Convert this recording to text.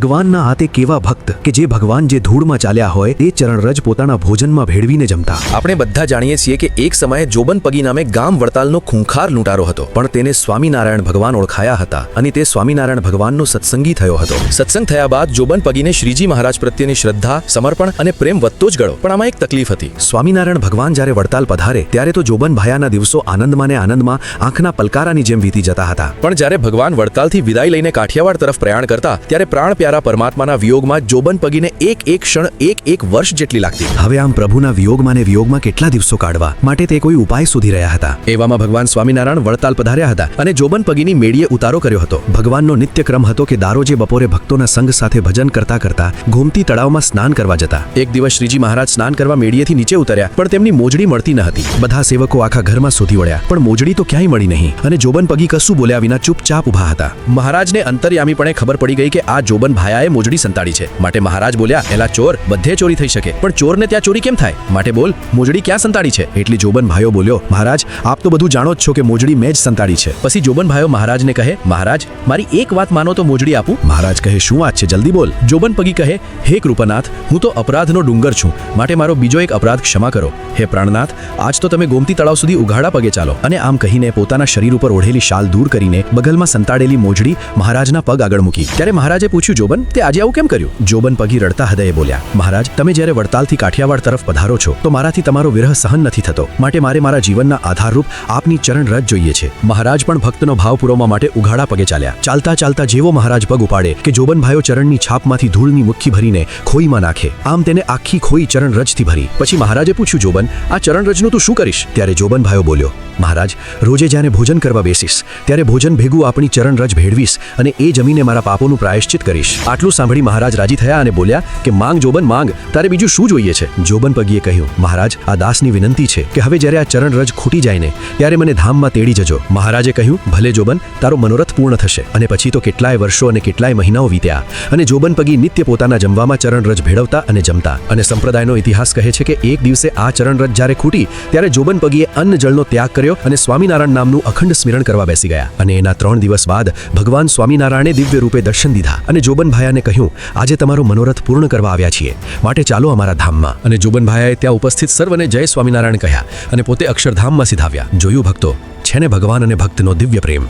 ભગવાનના હાથે કેવા ભક્ત કે જે ભગવાન જે ધૂળમાં ચાલ્યા હોય, તે ચરણરજ પોતાના ભોજનમાં ભેળવીને જમતા. આપણે બધા જાણીએ છીએ કે એક સમયે જોબન પગી નામે ગામ વડતાલનો ખૂંખાર લૂંટારો હતો, પણ તેને સ્વામિનારાયણ ભગવાન ઓળખાયા હતા અને તે સ્વામિનારાયણ ભગવાનનો સત્સંગી થયો હતો. સત્સંગ થયા બાદ જોબન પગીને શ્રીજી મહારાજ પ્રત્યેની શ્રદ્ધા, સમર્પણ અને પ્રેમ વધતો જ ગયો. પણ આમાં એક તકલીફ હતી. સ્વામિનારાયણ ભગવાન જ્યારે વડતાલ પધારે, ત્યારે તો જોબન ભાયાના દિવસો આનંદમાં ને આનંદમાં આંખના પલકારાની જેમ વીતી જતા હતા. પણ જ્યારે ભગવાન વડતાલથી વિદાય લઈને કાઠિયાવાડ તરફ પ્રયાણ કરતા, ત્યારે પ્રાણ પ્યારા પરમાત્માના વિયોગમાં જોબન પગીને એક એક ક્ષણ એક એક વર્ષ જેટલી લાગતી. હવે આમ પ્રભુના વિયોગમાં ને વિયોગમાં કેટલા દિવસો કાઢવા? માટે તે કોઈ ઉપાય શોધી રહ્યા હતા. એવામાં ભગવાન સ્વામિનારાયણ વડતાલ પધાર્યા હતા અને જોબન પગીની મેળીએ ઉતારો કર્યો હતો. ભગવાનનો નિત્ય ક્રમ હતો કે દારોજે બપોરે ભક્તોના સંઘ સાથે ભજન કરતા કરતા ગોમતી તળાવમાં સ્નાન કરવા જતા. એક દિવસ શ્રીજી મહારાજ સ્નાન કરવા મેળીએથી નીચે ઉતર્યા પણ તેમની મોજડી મળતી ન હતી. બધા સેવકો આખા ઘરમાં શોધી વળ્યા પણ મોજડી તો ક્યાંય મળી નહીં. અને જોબન પગી કશું બોલ્યા વિના ચૂપચાપ ઊભા હતા. મહારાજને અંતર્યામીપણે ખબર પડી ગઈ કે આ જોબન ભાયાએ મોજડી સંતાડી છે. માટે મહારાજ બોલ્યા, એલા ચોર, બધે ચોરી થઈ શકે. પણ ચોરને ત્યાં ચોરી કેમ થાય? માટે બોલ, મોજડી ક્યાં સંતાડી છે? એટલે જોબન ભાઈઓ બોલ્યો, મહારાજ, આપ તો બધું જાણો જ છો કે મોજડી મેં જ સંતાડી છે. પછી જોબન ભાઈઓ મહારાજને કહે, મહારાજ, મારી એક વાત માનો તો મોજડી આપું. મહારાજ કહે, શું વાત છે? જલ્દી બોલ. જોબન પગી કહે, હે કૃપાનાથ, હું તો અપરાધનો ડુંગર છું. માટે મારો બીજો એક અપરાધ ક્ષમા કરો. હે પ્રાણનાથ, આજ તો તમે ગોમતી તળાવ સુધી ઉઘાડા પગે ચાલો. અને આમ કહીને પોતાના શરીર ઉપર ઓઢેલી શાલ દૂર કરીને બગલમાં સંતાડેલી મોજડી મહારાજના પગ આગળ મૂકી. ત્યારે મહારાજે પૂછ્યું જોબન? તે આજે આવું કેમ કર્યું? જોબન પગી રડતા હૃદયે બોલ્યા, મહારાજ, તમે જ્યારે વડતાલથી કાઠિયાવાડ તરફ પધારો છો, તો મારાથી તમારો વિરહ સહન નથી થતો. માટે મારે મારા જીવનના આધારરૂપ આપની ચરણ રજ જોઈએ છે. મહારાજ પણ ભક્તનો ભાવ પુરવવા માટે ઉઘાડા પગે ચાલ્યા. ચાલતા ચાલતા જેવો મહારાજ પગ ઉપાડે કે જોબન ભાઈઓ ચરણની છાપમાંથી ધૂળની મુઠ્ઠી ભરીને ખોઈમાં નાખે. આમ તેને આખી ખોઈ ચરણ રજથી ભરી. પછી મહારાજે પૂછ્યું, જોબન, આ ચરણ રજનું તું શું કરીશ? ત્યારે જોબન ભાઈઓ બોલ્યો, મહારાજ, રોજે જ્યારે ભોજન કરવા બેસીશ, ત્યારે ભોજન ભેગું આપણી ચરણ રજ ભેળવીશ અને એ જમીને મારા પાપોનું પ્રાયશ્ચિત કરીશ. આટલું સાંભળી મહારાજ રાજી થયા અને બોલ્યા કે માંગ જોબન માંગ, તારે બીજું શું જોઈએ છે? જોબન પગીએ કહ્યું, મહારાજ, આ દાસની વિનંતી છે કે હવે જ્યારે આ ચરણ રજ ખૂટી જાય ને, ત્યારે મને ધામમાં તેડી જજો. મહારાજે કહ્યું, ભલે જોબન, તારો મનોરથ પૂર્ણ થશે. અને પછી તો કેટલાય વર્ષો અને કેટલાય મહિનાઓ વીત્યા અને જોબન પગી નિત્ય પોતાના જમવામાં ચરણ રજ ભેળવતા અને જમતા. અને સંપ્રદાયનો ઇતિહાસ કહે છે કે એક દિવસે આ ચરણ રજ જ્યારે ખૂટી, ત્યારે જોબન પગીએ અન્ન જળનો ત્યાગ કર્યો અને સ્વામિનારાયણ નામનું અખંડ સ્મરણ કરવા બેસી ગયા. અને એના ત્રણ દિવસ બાદ ભગવાન સ્વામિનારાયણે દિવ્ય રૂપે દર્શન દીધા અને જોબન ભાયાને કહ્યું, આજે તમારો મનોરથ પૂર્ણ કરવા આવ્યા છીએ. માટે ચાલો અમારા ધામમાં. અને જોબન ભાયાએ ત્યાં ઉપસ્થિત સર્વને જય સ્વામિનારાયણ કહ્યા અને પોતે અક્ષરધામમાં સિધાવ્યા. જોયું ભક્તો, છે ને ભગવાન અને ભક્તનો દિવ્ય પ્રેમ.